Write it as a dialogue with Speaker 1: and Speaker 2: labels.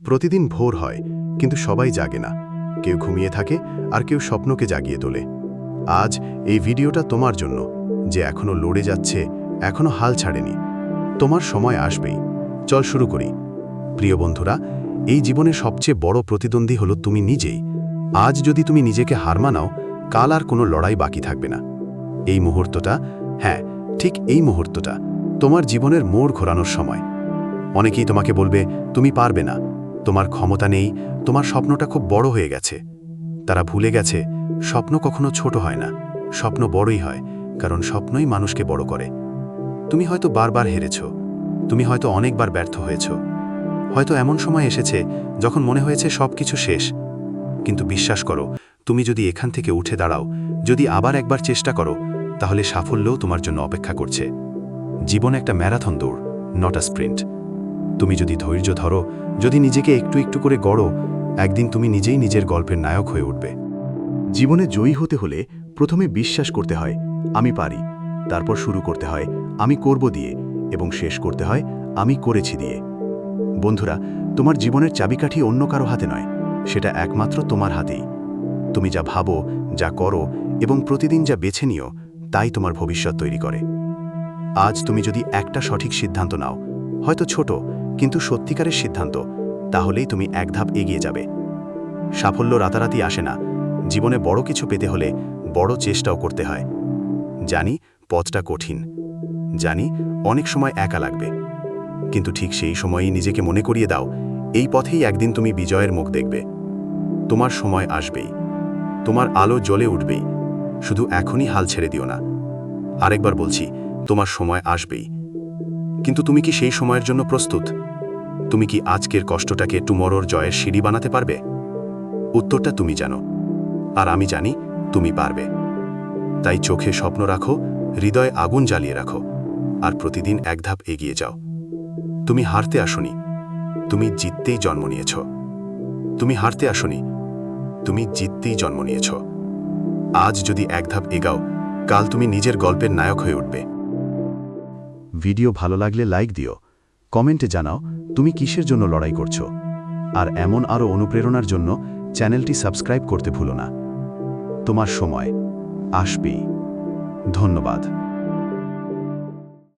Speaker 1: প্রতিদিন ভোর হয়, কিন্তু সবাই জাগে না। কেউ ঘুমিয়ে থাকে আর কেউ স্বপ্নকে জাগিয়ে তোলে। আজ এই ভিডিওটা তোমার জন্য, যে এখনও লড়ে যাচ্ছে, এখনও হাল ছাড়েনি। তোমার সময় আসবেই। চল শুরু করি। প্রিয় বন্ধুরা, এই জীবনে সবচেয়ে বড় প্রতিদ্বন্দ্বী হলো তুমি নিজেই। আজ যদি তুমি নিজেকে হার মানাও, কাল আর কোনো লড়াই বাকি থাকবে না। এই মুহূর্তটা হ্যাঁ ঠিক এই মুহূর্তটা, তোমার জীবনের মোড় ঘোরানোর সময়। অনেকেই তোমাকে বলবে, তুমি পারবে না। তোমার ক্ষমতা নেই, তোমার স্বপ্নটা খুব বড় হয়ে গেছে। তারা ভুলে গেছে, স্বপ্ন কখনো ছোট হয় না, স্বপ্ন বড়ই হয়, কারণ স্বপ্নই মানুষকে বড় করে। তুমি হয়তো বারবার হেরেছ, তুমি হয়তো অনেকবার ব্যর্থ হয়েছ। হয়তো এমন সময় এসেছে যখন মনে হয়েছে সব কিছু শেষ। কিন্তু বিশ্বাস করো, তুমি যদি এখান থেকে উঠে দাঁড়াও, যদি আবার একবার চেষ্টা করো, তাহলে সাফল্যও তোমার জন্য অপেক্ষা করছে। জীবন একটা ম্যারাথন দৌড় নট আ স্প্রিন্ট তুমি যদি ধৈর্য ধরো, যদি নিজেকে একটু একটু করে গড়ো, একদিন তুমি নিজেই নিজের গল্পের নায়ক হয়ে উঠবে। জীবনে জয়ী হতে হলে প্রথমে বিশ্বাস করতে হয়, আমি পারি। তারপর শুরু করতে হয়, আমি করব দিয়ে, এবং শেষ করতে হয়, আমি করেছি দিয়ে। বন্ধুরা, তোমার জীবনের চাবিকাঠি অন্য কারও হাতে নয়, সেটা একমাত্র তোমার হাতেই। তুমি যা ভাবো, যা করো, এবং প্রতিদিন যা বেছে নিও, তাই তোমার ভবিষ্যৎ তৈরি করে। আজ তুমি যদি একটা সঠিক সিদ্ধান্ত নাও, হয়তো ছোট কিন্তু সত্যিকারের সিদ্ধান্ত, তাহলেই তুমি এক ধাপ এগিয়ে যাবে। সাফল্য রাতারাতি আসে না। জীবনে বড় কিছু পেতে হলে বড় চেষ্টাও করতে হয়। জানি পথটা কঠিন। জানি অনেক সময় একা লাগবে। কিন্তু ঠিক সেই সময়ই নিজেকে মনে করিয়ে দাও, এই পথেই একদিন তুমি বিজয়ের মুখ দেখবে। তোমার সময় আসবেই। তোমার আলো জ্বলে উঠবেই। শুধু এখনই হাল ছেড়ে দিও না। আরেকবার বলছি, তোমার সময় আসবেই। কিন্তু তুমি কি সেই সময়ের জন্য প্রস্তুত? তুমি কি আজকের কষ্টটাকে টুমরোর জয়ের সিঁড়ি বানাতে পারবে? উত্তরটা তুমি জানো। আর আমি জানি তুমি পারবে। তাই চোখে স্বপ্ন রাখো, হৃদয়ে আগুন জ্বালিয়ে রাখো, আর প্রতিদিন এক ধাপ এগিয়ে যাও। তুমি হারতে আসনি। তুমি জিততেই জন্ম নিয়েছ। তুমি হারতে আসনি। তুমি জিততেই জন্ম নিয়েছ। আজ যদি এক ধাপ এগাও, কাল তুমি নিজের গল্পের নায়ক হয়ে উঠবে। ভিডিও ভালো লাগলে লাইক দিও কমেন্টে জানাও, তুমি কিসের জন্য লড়াই করছ? আর এমন আরও অনুপ্রেরণার জন্য চ্যানেলটি সাবস্ক্রাইব করতে ভুলো না। তোমার সময় আসবেই। ধন্যবাদ।